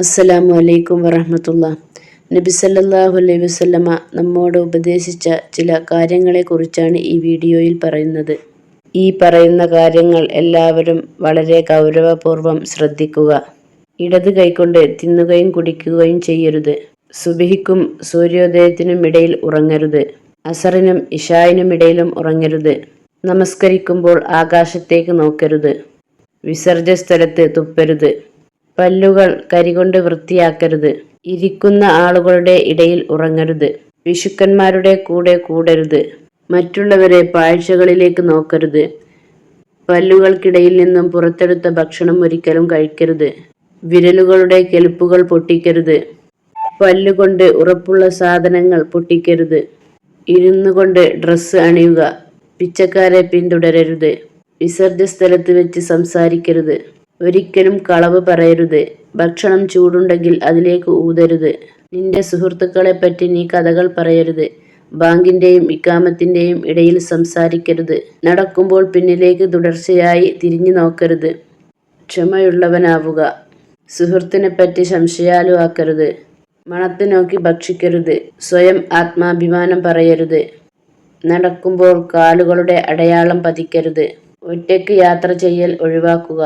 അസ്സലാമു അലൈക്കും വറഹമത്തുള്ള. നബി സല്ലല്ലാഹു അലൈഹി വസല്ലമ നമ്മോട് ഉപദേശിച്ച ചില കാര്യങ്ങളെക്കുറിച്ചാണ് ഈ വീഡിയോയിൽ പറയുന്നത്. ഈ പറയുന്ന കാര്യങ്ങൾ എല്ലാവരും വളരെ ഗൗരവപൂർവം ശ്രദ്ധിക്കുക. ഇടത് കൈകൊണ്ട് തിന്നുകയും കുടിക്കുകയും ചെയ്യരുത്. സുബിഹിക്കും സൂര്യോദയത്തിനും ഇടയിൽ ഉറങ്ങരുത്. അസറിനും ഇഷായിനും ഇടയിലും ഉറങ്ങരുത്. നമസ്കരിക്കുമ്പോൾ ആകാശത്തേക്ക് നോക്കരുത്. വിസർജ്യ സ്ഥലത്ത് തുപ്പരുത്. പല്ലുകൾ കരികൊണ്ട് വൃത്തിയാക്കരുത്. ഇരിക്കുന്ന ആളുകളുടെ ഇടയിൽ ഉറങ്ങരുത്. വിശുക്കന്മാരുടെ കൂടെ കൂടരുത്. മറ്റുള്ളവരെ പാഴ്ചകളിലേക്ക് നോക്കരുത്. പല്ലുകൾക്കിടയിൽ നിന്നും പുറത്തെടുത്ത ഭക്ഷണം ഒരിക്കലും കഴിക്കരുത്. വിരലുകളുടെ കെലുപ്പുകൾ പൊട്ടിക്കരുത്. പല്ലുകൊണ്ട് ഉറപ്പുള്ള സാധനങ്ങൾ പൊട്ടിക്കരുത്. ഇരുന്നു കൊണ്ട് ഡ്രസ്സ് അണിയുക. പിച്ചക്കാരെ പിന്തുടരരുത്. വിസർജ്യ സ്ഥലത്ത് വെച്ച് സംസാരിക്കരുത്. ഒരിക്കലും കളവ് പറയരുത്. ഭക്ഷണം ചൂടുണ്ടെങ്കിൽ അതിലേക്ക് ഊതരുത്. നിന്റെ സുഹൃത്തുക്കളെ പറ്റി നീ കഥകൾ പറയരുത്. ബാങ്കിന്റെയും ഇക്കാമത്തിന്റെയും ഇടയിൽ സംസാരിക്കരുത്. നടക്കുമ്പോൾ പിന്നിലേക്ക് തുടർച്ചയായി തിരിഞ്ഞു നോക്കരുത്. ക്ഷമയുള്ളവനാവുക. സുഹൃത്തിനെ പറ്റി സംശയാലു ആക്കരുത്. മണത്ത് നോക്കി ഭക്ഷിക്കരുത്. സ്വയം ആത്മാഭിമാനം പറയരുത്. നടക്കുമ്പോൾ കാലുകളുടെ അടയാളം പതിക്കരുത്. ഒറ്റയ്ക്ക് യാത്ര ചെയ്യൽ ഒഴിവാക്കുക.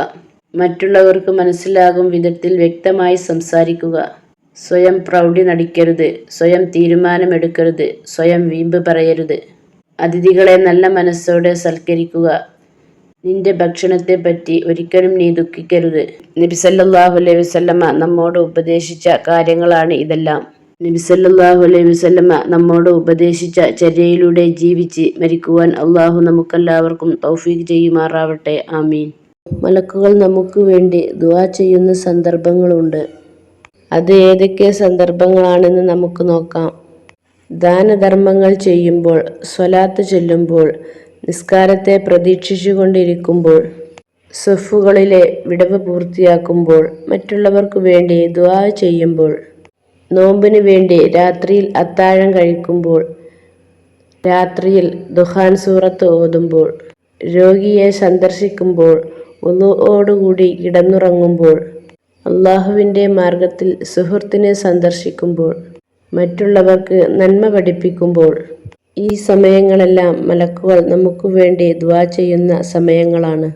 മറ്റുള്ളവർക്ക് മനസ്സിലാകും വിധത്തിൽ വ്യക്തമായി സംസാരിക്കുക. സ്വയം പ്രൗഢി നടിക്കരുത്. സ്വയം തീരുമാനമെടുക്കരുത്. സ്വയം വീമ്പ് പറയരുത്. അതിഥികളെ നല്ല മനസ്സോടെ സൽക്കരിക്കുക. നിന്റെ ഭക്ഷണത്തെ പറ്റി ഒരിക്കലും നീ ദുഃഖിക്കരുത്. നബി സല്ലല്ലാഹു അലൈഹി വസല്ലമ നമ്മോട് ഉപദേശിച്ച കാര്യങ്ങളാണ് ഇതെല്ലാം. നബി സല്ലല്ലാഹു അലൈഹി വസല്ലമ നമ്മോട് ഉപദേശിച്ച ചര്യയിലൂടെ ജീവിച്ച് മരിക്കുവാൻ അള്ളാഹു നമുക്കെല്ലാവർക്കും തൗഫീഖ് ചെയ്യുമാറാവട്ടെ. ആമീൻ. മലക്കുകൾ നമുക്ക് വേണ്ടി ദുആ ചെയ്യുന്ന സന്ദർഭങ്ങളുണ്ട്. അത് ഏതൊക്കെ സന്ദർഭങ്ങളാണെന്ന് നമുക്ക് നോക്കാം. ദാനധർമ്മങ്ങൾ ചെയ്യുമ്പോൾ സ്വലാത്ത് ചൊല്ലുമ്പോൾ നിസ്കാരത്തെ പ്രതീക്ഷിച്ചുകൊണ്ടിരിക്കുമ്പോൾ സഫുകളിലെ വിടവ് പൂർത്തിയാക്കുമ്പോൾ മറ്റുള്ളവർക്ക് വേണ്ടി ദുആ ചെയ്യുമ്പോൾ നോമ്പിന് വേണ്ടി രാത്രിയിൽ അത്താഴം കഴിക്കുമ്പോൾ രാത്രിയിൽ ദുഹാൻ സൂറത്ത് ഓതുമ്പോൾ രോഗിയെ സന്ദർശിക്കുമ്പോൾ ഒന്നുകൂടി കിടന്നുറങ്ങുമ്പോൾ അള്ളാഹുവിന്റെ മാർഗത്തിൽ സുഹൃത്തിനെ സന്ദർശിക്കുമ്പോൾ മറ്റുള്ളവർക്ക് നന്മ പഠിപ്പിക്കുമ്പോൾ ഈ സമയങ്ങളെല്ലാം മലക്കുകൾ നമുക്ക് വേണ്ടി ദ്വാ ചെയ്യുന്ന സമയങ്ങളാണ്.